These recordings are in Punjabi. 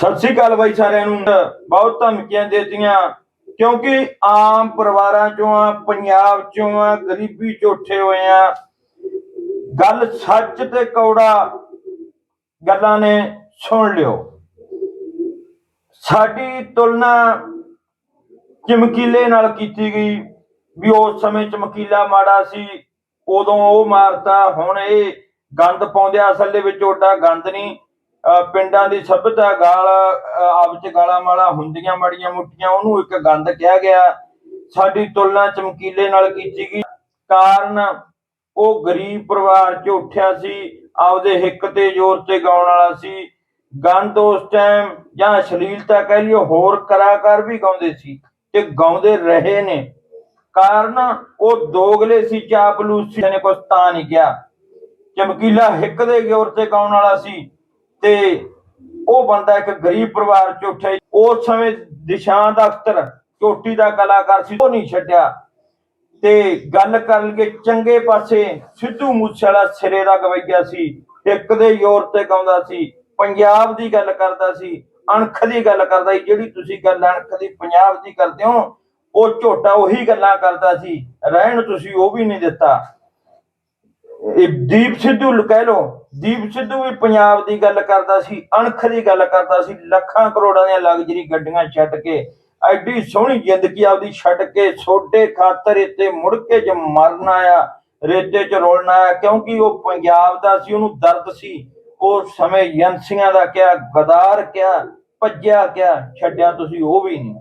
ਸਤਿ ਸ੍ਰੀ ਅਕਾਲ ਬਾਈ ਸਾਰਿਆਂ ਨੂੰ। ਬਹੁਤ ਧਮਕੀਆਂ ਦੇਤੀਆਂ। ਕਿਉਂਕਿ ਆਮ ਪਰਿਵਾਰਾਂ ਚੋਂ ਆ, ਪੰਜਾਬ ਚੋਂ ਆ, ਗਰੀਬੀ ਚ ਉੱਠੇ ਹੋਏ ਆ। ਗੱਲ ਸੱਚ ਤੇ ਕੌੜਾ ਗੱਲਾਂ ਨੇ ਸੁਣ ਲਿਓ। ਸਾਡੀ ਤੁਲਨਾ ਚਮਕੀਲੇ ਨਾਲ ਕੀਤੀ ਗਈ ਵੀ ਉਸ ਸਮੇਂ ਚਮਕੀਲਾ ਮਾੜਾ ਸੀ। ਉਦੋਂ ਉਹ ਮਾਰਤਾ, ਹੁਣ ਇਹ ਗੰਦ ਪਾਉਂਦੇ ਅਸਲ ਦੇ ਵਿੱਚ ਓਡਾ ਗੰਦ ਨਹੀਂ। ਪਿੰਡਾਂ ਦੀ ਸਭਿਅਤਾ ਗਾਲ, ਅਹ ਗਾਲਾਂ ਮਾਲਾ ਹੁੰਦੀਆਂ ਮੜੀਆਂ ਮੁੱਠੀਆਂ ਉਹਨੂੰ ਇੱਕ ਗੰਦ ਕਿਹਾ ਗਿਆ। ਸਾਡੀ ਤੁਲਨਾ ਚਮਕੀਲੇ ਨਾਲ ਕੀਤੀ ਗਈ। ਕਾਰਨ, ਉਹ ਗਰੀਬ ਪਰਿਵਾਰ ਚ ਉੱਠਿਆ ਸੀ, ਆਪਦੇ ਹਿੱਕ ਤੇ ਜ਼ੋਰ ਤੇ ਗਾਉਣ ਵਾਲਾ ਸੀ। ਗੰਦ ਉਸ ਟਾਈਮ ਜਾਂ ਅਸ਼ਲੀਲਤਾ ਕਹਿ ਲਿਓ ਹੋਰ ਕਲਾਕਾਰ ਵੀ ਗਾਉਂਦੇ ਸੀ ਤੇ ਗਾਉਂਦੇ ਰਹੇ ਨੇ। ਕਾਰਨ, ਉਹ ਦੋਗਲੇ ਸੀ, ਚਾਪਲੂਸੀ ਨੇ ਕੁਛ ਤਾਂ ਨਹੀਂ ਕਿਹਾ। ਚਮਕੀਲਾ ਹਿੱਕ ਦੇ ਜ਼ੋਰ ਤੇ ਗਾਉਣ ਵਾਲਾ ਸੀ। ਤੇ ਉਹ ਬੰਦਾ ਇੱਕ ਗਰੀਬ ਪਰਿਵਾਰ ਚ ਉੱਠਿਆ ਉਸ ਸਮੇਂ ਦਿਸ਼ਾਂਤ ਅਖਤਰ ਚੋਟੀ ਦਾ ਕਲਾਕਾਰ ਸੀ, ਉਹ ਨਹੀਂ ਛੱਡਿਆ। ਤੇ ਗੱਲ ਕਰ ਲਈਏ ਚੰਗੇ ਪਾਸੇ ਸਿੱਧੂ ਮੂਸੇਵਾਲਾ ਸਿਰੇ ਦਾ ਗਵਈਆ ਸੀ। ਇੱਕ ਦੇ ਜ਼ੋਰ ਤੇ ਗਾਉਂਦਾ ਸੀ, ਪੰਜਾਬ ਦੀ ਗੱਲ ਕਰਦਾ ਸੀ, ਅਣਖ ਦੀ ਗੱਲ ਕਰਦਾ ਸੀ। ਜਿਹੜੀ ਤੁਸੀਂ ਗੱਲ ਅਣਖ ਦੀ, ਪੰਜਾਬ ਦੀ ਕਰਦੇ ਹੋ, ਉਹ ਝੋਟਾ ਉਹੀ ਗੱਲਾਂ ਕਰਦਾ ਸੀ। ਰਹਿਣ ਤੁਸੀਂ ਉਹ ਵੀ ਨਹੀਂ ਦਿੱਤਾ। ਇਹ ਦੀਪ ਸਿੱਧੂ ਕਹਿ ਲੋ ਦੀਪ ਸਿੱਧੂ ਵੀ ਪੰਜਾਬ ਦੀ ਗੱਲ ਕਰਦਾ ਸੀ, ਅਣਖ ਦੀ ਗੱਲ ਕਰਦਾ ਸੀ, ਲੱਖਾਂ ਕਰੋੜਾਂ ਦੀਆਂ ਲਗਜ਼ਰੀ ਗੱਡੀਆਂ ਛੱਡ ਕੇ, ਐਡੀ ਸੋਹਣੀ ਜ਼ਿੰਦਗੀ ਆਪਦੀ ਛੱਡ ਕੇ ਛੋਟੇ ਖਾਤਰ ਇੱਥੇ ਮੁੜ ਕੇ ਜ ਮਰਨਾ ਆ ਰੇਤੇ 'ਚ ਰੋਲਣਾ ਆ ਕਿਉਂਕਿ ਉਹ ਪੰਜਾਬ ਦਾ ਸੀ, ਉਹਨੂੰ ਦਰਦ ਸੀ। ਉਹ ਸਮੇਂ ਏਜੰਸੀਆਂ ਦਾ ਕਿਹਾ ਗਦਾਰ ਕਿਹਾ ਭੱਜਿਆ ਕਿਹਾ ਛੱਡਿਆ ਤੁਸੀਂ ਉਹ ਵੀ ਨਹੀਂ।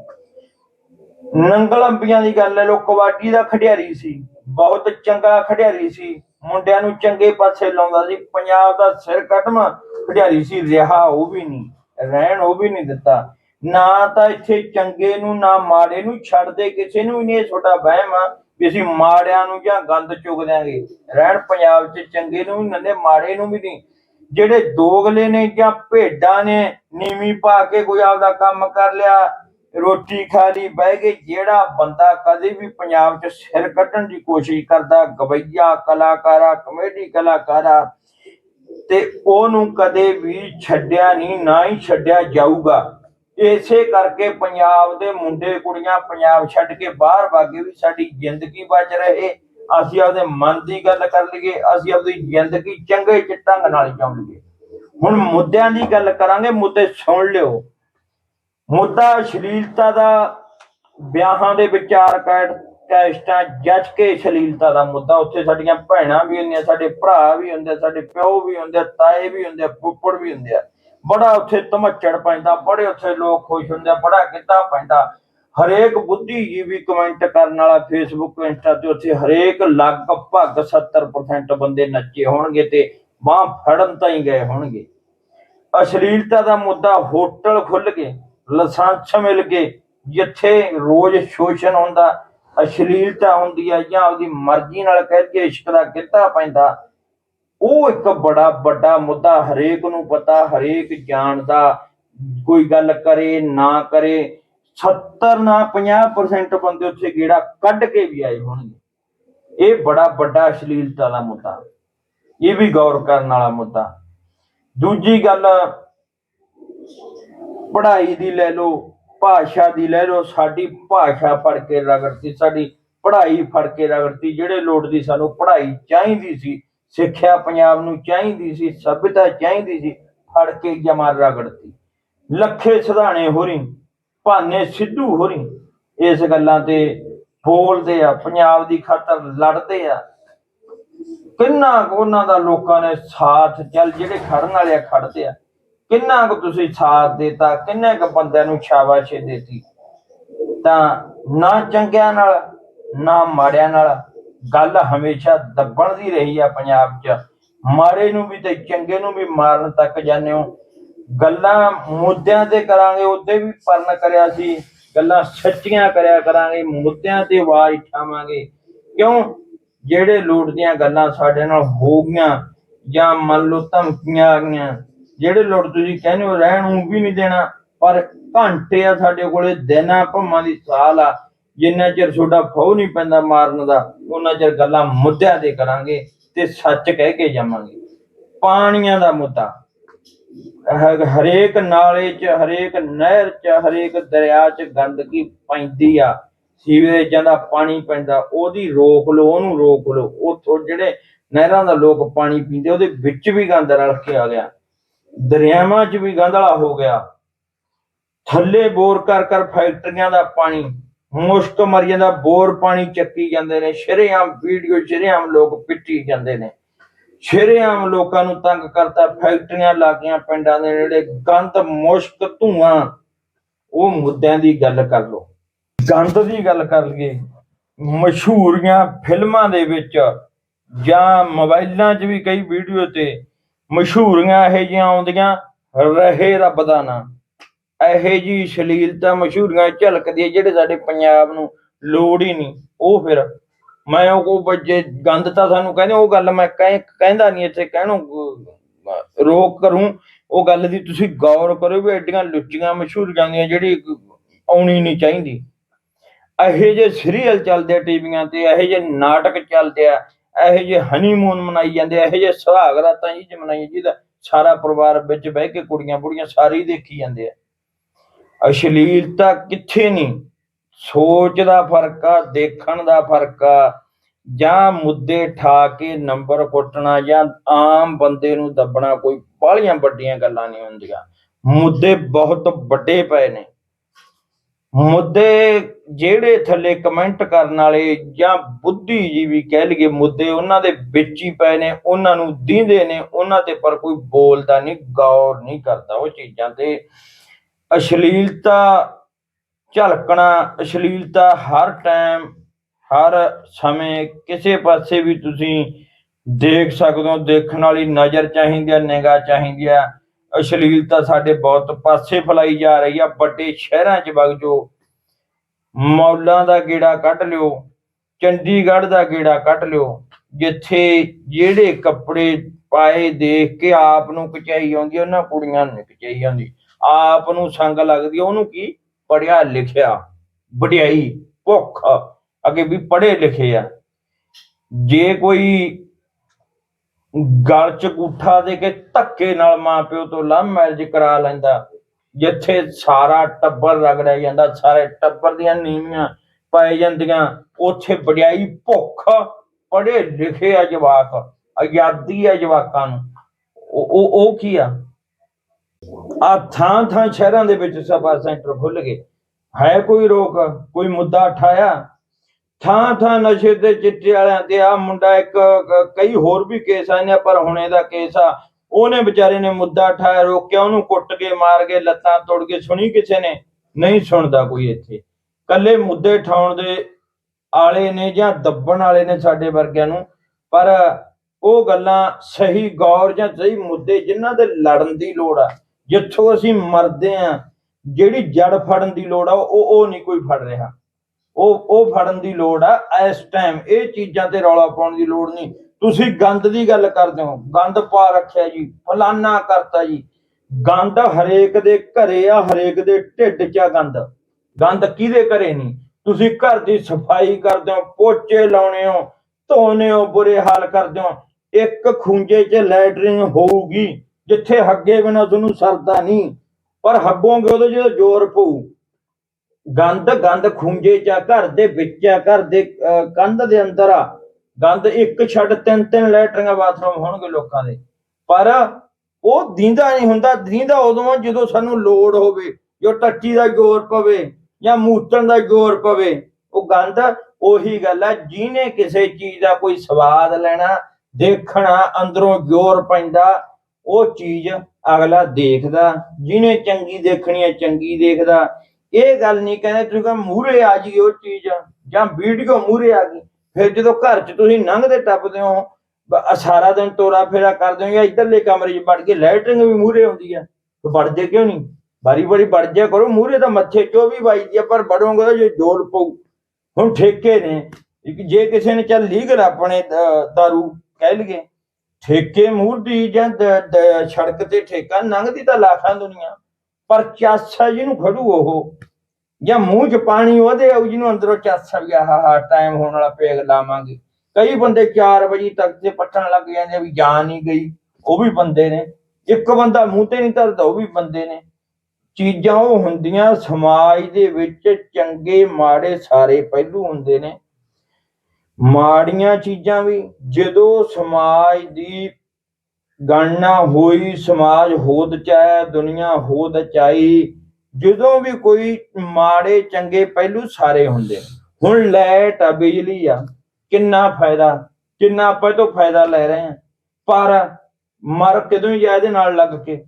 ਨੰਗਲ ਅੰਬੀਆਂ ਦੀ ਗੱਲ ਲੈ ਲੋ ਕਬੱਡੀ ਦਾ ਖਿਡਾਰੀ ਸੀ, ਬਹੁਤ ਚੰਗਾ ਖਿਡਾਰੀ ਸੀ। ਮੁੰਡਿਆਂ ਨੂੰ ਚੰਗੇ ਪਾਸੇ ਲਾਉਂਦਾ ਸੀ। ਪੰਜਾਬ ਦਾ ਸਿਰ ਕੱਢਵਾ ਖਿਡਾਰੀ ਸੀ, ਰਿਹਾ ਉਹ ਵੀ ਨਹੀਂ, ਰਹਿਣ ਉਹ ਵੀ ਨਹੀਂ ਦਿੱਤਾ। ਨਾ ਤਾਂ ਇੱਥੇ ਚੰਗੇ ਨੂੰ, ਨਾ ਮਾੜੇ ਨੂੰ ਛੱਡਦੇ ਕਿਸੇ ਨੂੰ ਵੀ ਨਹੀਂ। ਇਹ ਛੋਟਾ ਵਹਿਮ ਆ ਵੀ ਅਸੀਂ ਮਾੜਿਆਂ ਨੂੰ ਜਾਂ ਗੰਦ ਚੁਗ ਦਿਆਂਗੇ। ਰਹਿਣ ਪੰਜਾਬ 'ਚ ਚੰਗੇ ਨੂੰ ਵੀ ਨੰਦੇ ਮਾੜੇ ਨੂੰ ਵੀ ਨਹੀਂ। ਜਿਹੜੇ ਦੋਗਲੇ ਨੇ ਜਾਂ ਭੇਡਾਂ ਨੇ, ਨੀਵੀਂ ਪਾ ਕੇ ਕੋਈ ਆਪਦਾ ਕੰਮ ਕਰ ਲਿਆ ਰੋਟੀ ਖਾ ਲਈ ਬਹਿ ਗਏ ਜਿਹੜਾ ਬੰਦਾ ਕਦੇ ਵੀ ਪੰਜਾਬ 'ਚ ਸਿਰ ਕੱਢਣ ਦੀ ਕੋਸ਼ਿਸ਼ ਕਰਦਾ, ਗਵਈਆ ਕਲਾਕਾਰਾ, ਕਮੇਡੀ ਕਲਾਕਾਰਾ, ਤੇ ਉਹਨੂੰ ਕਦੇ ਵੀ ਛੱਡਿਆ ਨਹੀਂ, ਨਾ ਹੀ ਛੱਡਿਆ ਜਾਊਗਾ। ਇਸੇ ਕਰਕੇ ਪੰਜਾਬ ਦੇ ਮੁੰਡੇ ਕੁੜੀਆਂ ਪੰਜਾਬ ਛੱਡ ਕੇ ਬਾਹਰ ਭਾਗੇ ਵੀ ਸਾਡੀ ਜ਼ਿੰਦਗੀ ਬਚ ਰਹੇ। ਅਸੀਂ ਆਪਦੇ ਮਨ ਦੀ ਗੱਲ ਕਰ ਲਈਏ, ਅਸੀਂ ਆਪਦੀ ਜ਼ਿੰਦਗੀ ਚੰਗੇ ਢੰਗ ਨਾਲ ਜਿਉਂ ਲਈਏ। ਹੁਣ ਮੁੱਦਿਆਂ ਦੀ ਗੱਲ ਕਰਾਂਗੇ, ਮੁੱਦੇ ਸੁਣ ਲਿਓ। ਮੁੱਦਾ ਅਸ਼ਲੀਲਤਾ ਦਾ, ਵਿਆਹਾਂ ਦੇ ਵਿਚਾਰ ਕੈਟ ਕੈਸਟਾਂ ਜੱਜ ਕੇ ਅਸ਼ਲੀਲਤਾ ਦਾ ਮੁੱਦਾ। ਉੱਥੇ ਸਾਡੀਆਂ ਭੈਣਾਂ ਵੀ ਹੁੰਦੀਆਂ, ਸਾਡੇ ਭਰਾ ਵੀ ਹੁੰਦੇ, ਸਾਡੇ ਪਿਓ ਵੀ ਹੁੰਦੇ, ਤਾਏ ਵੀ ਹੁੰਦੇ, ਫੁੱਫੜ ਵੀ ਹੁੰਦੇ ਆ। ਬੜਾ ਉੱਥੇ ਧਮੱਚੜ ਪੈਂਦਾ, ਬੜੇ ਉੱਥੇ ਲੋਕ ਖੁਸ਼ ਹੁੰਦੇ, ਬੜਾ ਗਿੱਧਾ ਪੈਂਦਾ। ਹਰੇਕ ਬੁੱਧੀਜੀਵੀ ਕਮੈਂਟ ਕਰਨ ਵਾਲਾ ਫੇਸਬੁੱਕ ਇੰਸਟਾ ਤੇ ਉੱਥੇ ਹਰੇਕ ਲਗਭਗ 70% ਬੰਦੇ ਨੱਚੇ ਹੋਣਗੇ ਤੇ ਬਾਹ ਫੜਨ ਤਾਂ ਹੀ ਗਏ ਹੋਣਗੇ। ਅਸ਼ਲੀਲਤਾ ਦਾ ਮੁੱਦਾ ਹੋਟਲ ਖੁੱਲ ਗਏ। ਲਸੰਸ ਮਿਲ ਗਏ। ਜਿੱਥੇ ਰੋਜ਼ ਸ਼ੋਸ਼ਣ ਹੁੰਦਾ, ਅਸ਼ਲੀਲਤਾ ਹੁੰਦੀ ਹੈ ਜਾਂ ਆਪਦੀ ਮਰਜ਼ੀ ਨਾਲ ਕਹਿ ਕੇ ਇਸ਼ਕ ਦਾ ਗਿੱਧਾ ਪੈਂਦਾ, ਉਹ ਇੱਕ ਬੜਾ ਵੱਡਾ ਮੁੱਦਾ ਹਰੇਕ ਨੂੰ ਪਤਾ, ਹਰੇਕ ਜਾਣਦਾ, ਕੋਈ ਗੱਲ ਕਰੇ, ਨਾ ਕਰੇ 70 ਨਾ 50% ਬੰਦੇ ਉੱਥੇ ਗੇੜਾ ਕੱਢ ਕੇ ਵੀ ਆਏ ਹੋਣਗੇ। ਇਹ ਬੜਾ ਵੱਡਾ ਅਸ਼ਲੀਲਤਾ ਦਾ ਮੁੱਦਾ। ਇਹ ਵੀ ਗੌਰ ਕਰਨ ਵਾਲਾ ਮੁੱਦਾ। ਦੂਜੀ ਗੱਲ ਪੜ੍ਹਾਈ ਦੀ ਲੈ ਲਓ, ਭਾਸ਼ਾ ਦੀ ਲੈ ਲਓ, ਸਾਡੀ ਭਾਸ਼ਾ ਫੜ ਕੇ ਰਗੜਤੀ, ਸਾਡੀ ਪੜ੍ਹਾਈ ਫੜ ਕੇ ਰਗੜਤੀ, ਜਿਹੜੇ ਲੋਟ ਦੀ ਸਾਨੂੰ ਪੜ੍ਹਾਈ ਚਾਹੀਦੀ ਸੀ, ਸਿੱਖਿਆ ਪੰਜਾਬ ਨੂੰ ਚਾਹੀਦੀ ਸੀ, ਸਭਿਅਤਾ ਚਾਹੀਦੀ ਸੀ, ਫੜ ਕੇ ਜਮਾ ਰਗੜਤੀ। ਲੱਖੇ ਸਿਧਾਣੇ ਹੋਰੀ ਭਾਨੇ ਸਿੱਧੂ ਹੋਰੀ ਇਸ ਗੱਲਾਂ ਤੇ ਬੋਲਦੇ ਆ, ਪੰਜਾਬ ਦੀ ਖਾਤਰ ਲੜਦੇ ਆ। ਕਿੰਨਾ ਕੁ ਉਹਨਾਂ ਦਾ ਲੋਕਾਂ ਨੇ ਸਾਥ, ਚੱਲ ਜਿਹੜੇ ਖੜਨ ਵਾਲੇ ਆ, ਖੜਦੇ ਆ। ਕਿੰਨਾ ਕੁ ਤੁਸੀਂ ਸਾਥ ਦਿੱਤਾ, ਕਿੰਨੇ ਕੁ ਬੰਦਿਆਂ ਨੂੰ ਸ਼ਾਬਾਸ਼ੀ ਦੇਤੀ? ਤਾਂ ਨਾ ਚੰਗਿਆਂ ਨਾਲ, ਨਾ ਮਾੜਿਆਂ ਨਾਲ ਗੱਲ ਹਮੇਸ਼ਾ ਦੱਬਣ ਦੀ ਰਹੀ ਆ ਪੰਜਾਬ 'ਚ। ਮਾੜੇ ਨੂੰ ਵੀ ਤੇ ਚੰਗੇ ਨੂੰ ਵੀ ਮਾਰਨ ਤੱਕ ਜਾਂਦੇ ਹੋ। ਗੱਲਾਂ ਮੁੱਦਿਆਂ ਤੇ ਕਰਾਂਗੇ, ਉਹਦੇ ਵੀ ਪਰਨ ਕਰਿਆ ਸੀ। ਗੱਲਾਂ ਸੱਚੀਆਂ ਕਰਿਆ ਕਰਾਂਗੇ, ਮੁੱਦਿਆਂ ਤੇ ਆਵਾਜ਼ ਉਠਾਵਾਂਗੇ। ਕਿਉਂ? ਜਿਹੜੇ ਲੋਟ ਦੀਆਂ ਗੱਲਾਂ ਸਾਡੇ ਨਾਲ ਹੋ ਗਈਆਂ ਜਾਂ ਮੰਨ ਲਓ ਧਮਕੀਆਂ ਆ ਗਈਆਂ ਜਿਹੜੇ ਲੋਟ ਤੁਸੀਂ ਕਹਿੰਦੇ ਹੋ, ਰਹਿਣ ਨੂੰ ਵੀ ਨਹੀਂ ਦੇਣਾ, ਪਰ ਘੰਟੇ ਆ ਸਾਡੇ ਕੋਲੇ, ਦਿਨਾਂ ਭੰਮਾਂ ਦੀ ਸਾਲ ਆ। ਜਿੰਨਾ ਚਿਰ ਤੁਹਾਡਾ ਫੌ ਨਹੀਂ ਪੈਂਦਾ ਮਾਰਨ ਦਾ, ਉਹਨਾਂ ਚਿਰ ਗੱਲਾਂ ਮੁੱਦਿਆਂ ਤੇ ਕਰਾਂਗੇ ਤੇ ਸੱਚ ਕਹਿ ਕੇ ਜਾਵਾਂਗੇ। ਪਾਣੀਆਂ ਦਾ ਮੁੱਦਾ। ਹਰੇਕ ਨਾਲੇ 'ਚ, ਹਰੇਕ ਨਹਿਰ 'ਚ, ਹਰੇਕ ਦਰਿਆ 'ਚ ਗੰਦਗੀ ਪੈਂਦੀ ਆ। ਸੀਵਰੇਜਾਂ ਦਾ ਪਾਣੀ ਪੈਂਦਾ, ਉਹਦੀ ਰੋਕ ਲਓ, ਉਹਨੂੰ ਰੋਕ ਲਓ। ਉੱਥੋਂ ਜਿਹੜੇ ਨਹਿਰਾਂ ਦਾ ਲੋਕ ਪਾਣੀ ਪੀਂਦੇ, ਉਹਦੇ ਵਿੱਚ ਵੀ ਗੰਦ ਰਲ ਕੇ ਆ ਗਿਆ। ਦਰਿਆਵਾਂ 'ਚ ਵੀ ਗੰਧਲਾ ਹੋ ਗਿਆ। ਥੱਲੇ ਬੋਰ ਕਰ ਕਰ ਫੈਕਟਰੀਆਂ ਦਾ ਪਾਣੀ, ਮੁਸ਼ਕ ਮਰ ਜਾਂਦਾ ਬੋਰ ਪਾਣੀ ਚੱਕੀ ਜਾਂਦੇ ਨੇ, ਸ਼ਰੇਆਮ ਵੀਡੀਓ, ਸ਼ਰੇਆਮ ਲੋਕ ਪਿੱਟੀ ਜਾਂਦੇ ਨੇ। ਸ਼ਰੇਆਮ ਲੋਕਾਂ ਨੂੰ ਤੰਗ ਕਰਤਾ, ਫੈਕਟਰੀਆਂ ਲੱਗੀਆਂ ਪਿੰਡਾਂ ਦੇ ਨੇੜੇ ਗੰਦ ਮੁਸ਼ਕ, ਧੂਆਂ। ਉਹ ਮੁੱਦਿਆਂ ਦੀ ਗੱਲ ਕਰ ਲਓ। ਗੰਦ ਦੀ ਗੱਲ ਕਰ ਲਈਏ, ਮਸ਼ਹੂਰੀਆਂ ਫਿਲਮਾਂ ਦੇ ਵਿੱਚ ਜਾਂ ਮੋਬਾਈਲਾਂ 'ਚ ਵੀ ਕਈ ਵੀਡੀਓ ਤੇ ਮਸ਼ਹੂਰੀਆਂ ਇਹੋ ਜਿਹੀਆਂ ਆਉਂਦੀਆਂ, ਰਹੇ ਰੱਬ ਦਾ ਨਾਂ ਇਹੋ ਜੀ ਸ਼ਲੀਲਤਾ ਮਸ਼ਹੂਰੀਆਂ ਝਲਕਦੀ ਹੈ, ਜਿਹੜੇ ਸਾਡੇ ਪੰਜਾਬ ਨੂੰ ਲੋੜ ਹੀ ਨਹੀਂ। ਉਹ ਫਿਰ ਮੈਂ ਉਹ ਕੋ ਬੱਜੇ ਗੰਦ ਤਾਂ ਸਾਨੂੰ ਕਹਿੰਦੇ, ਉਹ ਗੱਲ ਮੈਂ ਕਹਿ, ਕਹਿੰਦਾ ਨਹੀਂ ਇੱਥੇ, ਕਹਿਣੋਂ ਰੋਕ ਕਰੂੰ। ਉਹ ਗੱਲ ਦੀ ਤੁਸੀਂ ਗੌਰ ਕਰੋ ਵੀ ਐਡੀਆਂ ਲੁੱਚੀਆਂ ਮਸ਼ਹੂਰ ਜਾਂਦੀਆਂ ਜਿਹੜੀ ਆਉਣੀ ਨਹੀਂ ਚਾਹੀਦੀ। ਇਹੋ ਜਿਹੇ ਸੀਰੀਅਲ ਚੱਲਦੇ ਆ ਟੀਵੀਆਂ ਤੇ, ਇਹੋ ਜਿਹੇ ਨਾਟਕ ਚੱਲਦੇ ਆ। ਇਹੋ ਜਿਹੇ ਹਨੀਮੂਨ ਮਨਾਈ ਜਾਂਦੇ ਇਹੋ ਜਿਹੇ ਸੁਹਾਗ ਰਾਤਾਂ ਜੀ ਮਨਾਈ ਜਿਹਦਾ ਸਾਰਾ ਪਰਿਵਾਰ ਵਿੱਚ ਬਹਿ ਕੇ ਕੁੜੀਆਂ ਬੁੜੀਆਂ ਸਾਰੇ ਦੇਖੀ ਜਾਂਦੇ ਆ। ਅਸ਼ਲੀਲਤਾ ਕਿੱਥੇ ਨਹੀਂ, ਸੋਚ ਦਾ ਫ਼ਰਕ ਆ, ਦੇਖਣ ਦਾ ਫ਼ਰਕ ਆ, ਜਾਂ ਮੁੱਦੇ ਠਾ ਕੇ ਨੰਬਰ ਕੁੱਟਣਾ ਜਾਂ ਆਮ ਬੰਦੇ ਨੂੰ ਦੱਬਣਾ, ਕੋਈ ਬਾਹਲੀਆਂ ਵੱਡੀਆਂ ਗੱਲਾਂ ਨਹੀਂ ਹੁੰਦੀਆਂ। ਮੁੱਦੇ ਬਹੁਤ ਵੱਡੇ ਪਏ ਨੇ। ਮੁੱਦੇ ਜਿਹੜੇ ਥੱਲੇ ਕਮੈਂਟ ਕਰਨ ਵਾਲੇ ਜਾਂ ਬੁੱਧੀਜੀਵੀ ਕਹਿ ਲਈਏ ਮੁੱਦੇ, ਉਹਨਾਂ ਦੇ ਵਿੱਚ ਹੀ ਪਏ ਨੇ, ਉਹਨਾਂ ਨੂੰ ਦੀਂਦੇ ਨੇ, ਉਹਨਾਂ ਤੇ ਪਰ ਕੋਈ ਬੋਲਦਾ ਨਹੀਂ, ਗੌਰ ਨਹੀਂ ਕਰਦਾ ਉਹ ਚੀਜ਼ਾਂ ਤੇ। ਅਸ਼ਲੀਲਤਾ ਝਲਕਣਾ, ਅਸ਼ਲੀਲਤਾ ਹਰ ਟਾਈਮ, ਹਰ ਸਮੇਂ ਕਿਸੇ ਪਾਸੇ ਵੀ ਤੁਸੀਂ ਦੇਖ ਸਕਦੇ ਹੋ, ਦੇਖਣ ਵਾਲੀ ਨਜ਼ਰ ਚਾਹੀਦੀ ਹੈ, ਨਿਗਾਹ ਚਾਹੀਦੀ ਹੈ। ਅਸ਼ਲੀਲਤਾ ਸਾਡੇ ਬਹੁਤ ਪਾਸੇ ਫੈਲਾਈ ਜਾ ਰਹੀ ਆ ਵੱਡੇ ਸ਼ਹਿਰਾਂ 'ਚ ਵਗ ਜੋ। ਮੌਲਾਂ ਦਾ ਗੇੜਾ ਕੱਢ ਲਿਓ ਚੰਡੀਗੜ੍ਹ ਦਾ ਗੇੜਾ ਕੱਢ ਲਿਓ ਜਿੱਥੇ ਜਿਹੜੇ ਕੱਪੜੇ ਪਾਏ ਦੇਖ ਕੇ ਆਪ ਨੂੰ ਕਚਾਈ ਆਉਂਦੀ ਉਹਨਾਂ ਕੁੜੀਆਂ ਨੂੰ ਕਚਾਈ ਆਉਂਦੀ। ਆਪ ਨੂੰ ਸੰਗ ਲੱਗਦੀ ਆ, ਉਹਨੂੰ ਕੀ? ਪੜਿਆ ਲਿਖਿਆ ਵਡਿਆਈ ਭੁੱਖ। ਅੱਗੇ ਵੀ ਪੜ੍ਹੇ ਲਿਖੇ ਆ। ਜੇ ਕੋਈ ਗਲ ਚ ਗੂਠਾ ਦੇ ਕੇ ਧੱਕੇ ਨਾਲ ਮਾਪਿਓ ਤੋਂ ਲਵ ਮੈਰਿਜ ਕਰਾ ਲੈਂਦਾ। ਜਿੱਥੇ ਸਾਰਾ ਟੱਬਰ ਰਗੜਿਆ ਜਾਂਦਾ, ਸਾਰੇ ਟੱਬਰ ਦੀਆਂ ਨੀਵੀਆਂ ਪਾਈ ਜਾਂਦੀਆਂ। ਉੱਥੇ ਵਡਿਆਈ ਭੁੱਖ, ਪੜ੍ਹੇ ਲਿਖੇ ਆ ਜਵਾਕ, ਆਜ਼ਾਦੀ ਆ ਜਵਾਕਾਂ ਨੂੰ। ਉਹ ਉਹ ਉਹ ਕੀ ਆ? ਆ ਥਾਂ ਥਾਂ ਸ਼ਹਿਰਾਂ ਦੇ ਵਿੱਚ ਸਭਾ ਸੈਂਟਰ ਖੁੱਲ ਗਏ। ਹੈ ਕੋਈ ਰੋਕ, ਕੋਈ ਮੁੱਦਾ ਉਠਾਇਆ ਥਾਂ ਥਾਂ ਨਸ਼ੇ ਤੇ ਚਿੱਟੇ ਵਾਲਿਆਂ ਤੇ ਆ ਮੁੰਡਾ ਇੱਕ ਕਈ ਹੋਰ ਵੀ ਕੇਸ ਆਏ ਨੇ, ਪਰ ਹੁਣੇ ਦਾ ਕੇਸ ਆ। ਉਹਨੇ ਵਿਚਾਰੇ ਨੇ ਮੁੱਦਾ ਉਠਾਇਆ ਰੋਕਿਆ, ਉਹਨੂੰ ਕੁੱਟ ਕੇ ਮਾਰ ਕੇ ਲੱਤਾਂ ਤੋੜ ਕੇ ਸੁਣੀ ਕਿਸੇ ਨੇ? ਨਹੀਂ ਸੁਣਦਾ ਕੋਈ ਇੱਥੇ। ਕੱਲੇ ਮੁੱਦੇ ਠਾਉਣ ਦੇ ਆਲੇ ਨੇ ਜਾਂ ਦੱਬਣ ਵਾਲੇ ਨੇ ਸਾਡੇ ਵਰਗਿਆਂ ਨੂੰ, ਪਰ ਉਹ ਗੱਲਾਂ ਸਹੀ ਗੌਰ ਜਾਂ ਸਹੀ ਮੁੱਦੇ ਜਿਨ੍ਹਾਂ ਦੇ ਲੜਨ ਦੀ ਲੋੜ ਆ, ਜਿੱਥੋਂ ਅਸੀਂ ਮਰਦੇ ਆ, ਜਿਹੜੀ ਜੜ ਫੜਨ ਦੀ ਲੋੜ ਆ, ਉਹ ਉਹ ਨਹੀਂ ਕੋਈ ਫੜ ਰਿਹਾ। ਉਹ ਉਹ ਫੜਨ ਦੀ ਲੋੜ ਆ, ਇਸ ਟਾਈਮ ਇਹ ਚੀਜ਼ਾਂ ਤੇ ਰੌਲਾ ਪਾਉਣ ਦੀ ਲੋੜ ਨਹੀਂ। ਤੁਸੀਂ ਗੰਦ ਦੀ ਗੱਲ ਕਰਦੇ ਹੋ। ਗੰਦ ਪਾ ਰੱਖਿਆ ਜੀ, ਫਲਾਨਾ ਕਰਤਾ ਜੀ। ਗੰਦ ਹਰੇਕ ਦੇ ਘਰੇ ਆ, ਹਰੇਕ ਦੇ ਢਿੱਡ 'ਚ ਆ ਗੰਦ। ਗੰਦ ਕਿਹਦੇ ਘਰੇ ਨਹੀਂ? ਤੁਸੀਂ ਘਰ ਦੀ ਸਫ਼ਾਈ ਕਰਦੇ ਹੋ, ਪੋਚੇ ਲਾਉਣੇ ਹੋ ਧੋਨੇ ਹੋ, ਬੁਰੇ ਹਾਲ ਕਰਦੇ ਹੋ। ਇੱਕ ਖੁੰਝੇ 'ਚ ਲੈਟਰਿੰਗ ਹੋਊਗੀ, ਜਿੱਥੇ ਹੱਗੇ ਬਿਨਾ ਤੁਹਾਨੂੰ ਸਰਦਾ ਨਹੀਂ। ਪਰ ਹੱਗੋਗੇ ਉਹਦੇ ਜਦੋਂ ਜ਼ੋਰ ਪਊ। ਗੰਦ ਗੰਦ ਖੁੰਝੇ ਚ ਘਰ ਦੇ ਵਿੱਚ ਆ ਘਰ ਦੇ ਅਹ, ਕੰਧ ਦੇ ਅੰਦਰ ਆ। ਗੰਦ ਇੱਕ ਛੱਡ ਤਿੰਨ ਤਿੰਨ ਲੈਟਰਿੰਗਾਂ ਬਾਥਰੂਮ ਹੋਣਗੇ ਲੋਕਾਂ ਦੇ। ਪਰ ਉਹ ਦੀਂਦਾ ਨਹੀਂ ਹੁੰਦਾ। ਦੀਂਦਾ ਉਦੋਂ ਜਦੋਂ ਸਾਨੂੰ ਲੋੜ ਹੋਵੇ ਜੋ ਟੱਟੀ ਦਾ ਜ਼ੋਰ ਪਵੇ ਜਾਂ ਮੂਤਣ ਦਾ ਜ਼ੋਰ ਪਵੇ ਉਹ ਗੰਦ ਉਹੀ ਗੱਲ ਆ ਜਿਹਨੇ ਕਿਸੇ ਚੀਜ਼ ਦਾ ਕੋਈ ਸਵਾਦ ਲੈਣਾ ਦੇਖਣਾ ਅੰਦਰੋਂ ਜ਼ੋਰ ਪੈਂਦਾ ਉਹ ਚੀਜ਼ ਅਗਲਾ ਦੇਖਦਾ। ਜਿਹਨੇ ਚੰਗੀ ਦੇਖਣੀ ਹੈ ਚੰਗੀ ਦੇਖਦਾ। ਇਹ ਗੱਲ ਨਹੀਂ ਕਹਿੰਦੇ ਤੁਸੀਂ ਕਹ ਮੂਹਰੇ ਆ ਜੀ ਉਹ ਚੀਜ਼, ਜਾਂ ਵੀਡੀਓ ਮੂਹਰੇ ਆ ਗਈ, ਫਿਰ ਜਦੋਂ ਘਰ 'ਚ ਤੁਸੀਂ ਲੰਘਦੇ ਟੱਪਦੇ ਹੋ ਸਾਰਾ ਦਿਨ ਤੋਰਾ ਫੇਰਾ ਕਰਦੇ ਹੋ ਜਾਂ ਇੱਧਰਲੇ ਕਮਰੇ 'ਚ ਵੜ ਕੇ ਲੈਟਰਿੰਗ ਵੀ ਮੂਹਰੇ ਆਉਂਦੀ ਆ ਤੇ ਵੜਦੇ ਕਿਉਂ ਨਹੀਂ? ਬਾਰੀ ਬਾਰੀ ਵੜ ਜਾ ਕਰੋ, ਮੂਹਰੇ ਤਾਂ ਮੱਥੇ 'ਚੋਂ ਵੀ ਵੱਜਦੀ ਆ, ਪਰ ਵੜੋਗੇ ਜੇ ਜੋਰ ਪਊ। ਹੁਣ ਠੇਕੇ ਨੇ ਜੇ ਕਿਸੇ ਨੇ ਚੱਲ ਲੀਗਲ ਆਪਣੇ ਦਾਰੂ ਕਹਿ ਲਈਏ, ਠੇਕੇ ਮੂਰਦੀ ਜਾਂ ਸੜਕ ਤੇ ਠੇਕਾ ਲੰਘਦੀ ਤਾਂ ਲੱਖਾਂ ਦੁਨੀਆ। ਪਰ ਚਾਸਾ ਜਿਹਨੂੰ ਖੜੂ ਉਹ, ਜਾਂ ਮੂੰਹ 'ਚ ਪਾਣੀ ਉਹਦੇ ਆਉ ਜਿਹਨੂੰ ਅੰਦਰੋਂ ਚਾਸਾ ਵੀ ਆਹਾ ਹਾ ਟਾਈਮ ਹੋਣ ਵਾਲਾ ਪੇਗ ਲਾਵਾਂਗੇ। ਕਈ ਬੰਦੇ 4 ਵਜੇ ਤੱਕ ਤੇ ਪੱਟਣ ਲੱਗ ਜਾਂਦੇ ਵੀ ਜਾਨ ਨਹੀਂ ਗਈ, ਉਹ ਵੀ ਬੰਦੇ ਨੇ। ਇੱਕ ਬੰਦਾ ਮੂੰਹ ਤੇ ਨਹੀਂ ਧਰਦਾ, ਉਹ ਵੀ ਬੰਦੇ ਨੇ। ਚੀਜ਼ਾਂ ਉਹ ਹੁੰਦੀਆਂ, ਸਮਾਜ ਦੇ ਵਿੱਚ ਚੰਗੇ, ਮਾੜੇ ਸਾਰੇ ਪਹਿਲੂ ਹੁੰਦੇ ਨੇ। ਮਾੜੀਆਂ ਚੀਜ਼ਾਂ ਵੀ, ਜਦੋਂ ਸਮਾਜ ਦੀ ਗਣਨਾ ਹੋਈ, ਸਮਾਜ ਹੋਂਦ ਚ, ਦੁਨੀਆ ਹੋਂਦ ਚ ਜਦੋਂ ਵੀ ਕੋਈ ਮਾੜੇ, ਚੰਗੇ ਪਹਿਲੂ ਸਾਰੇ ਹੁੰਦੇ ਹੁਣ ਲਾਈਟ ਆ ਬਿਜਲੀ ਆ, ਕਿੰਨਾ ਫਾਇਦਾ? ਕਿੰਨਾ ਆਪਾਂ ਇਹ ਤੋਂ ਫਾਇਦਾ ਲੈ ਰਹੇ ਹਾਂ ਪਰ ਮਰ ਕਿਦੋਂ ਹੀ ਜਾ ਇਹਦੇ ਨਾਲ ਲੱਗ ਕੇ?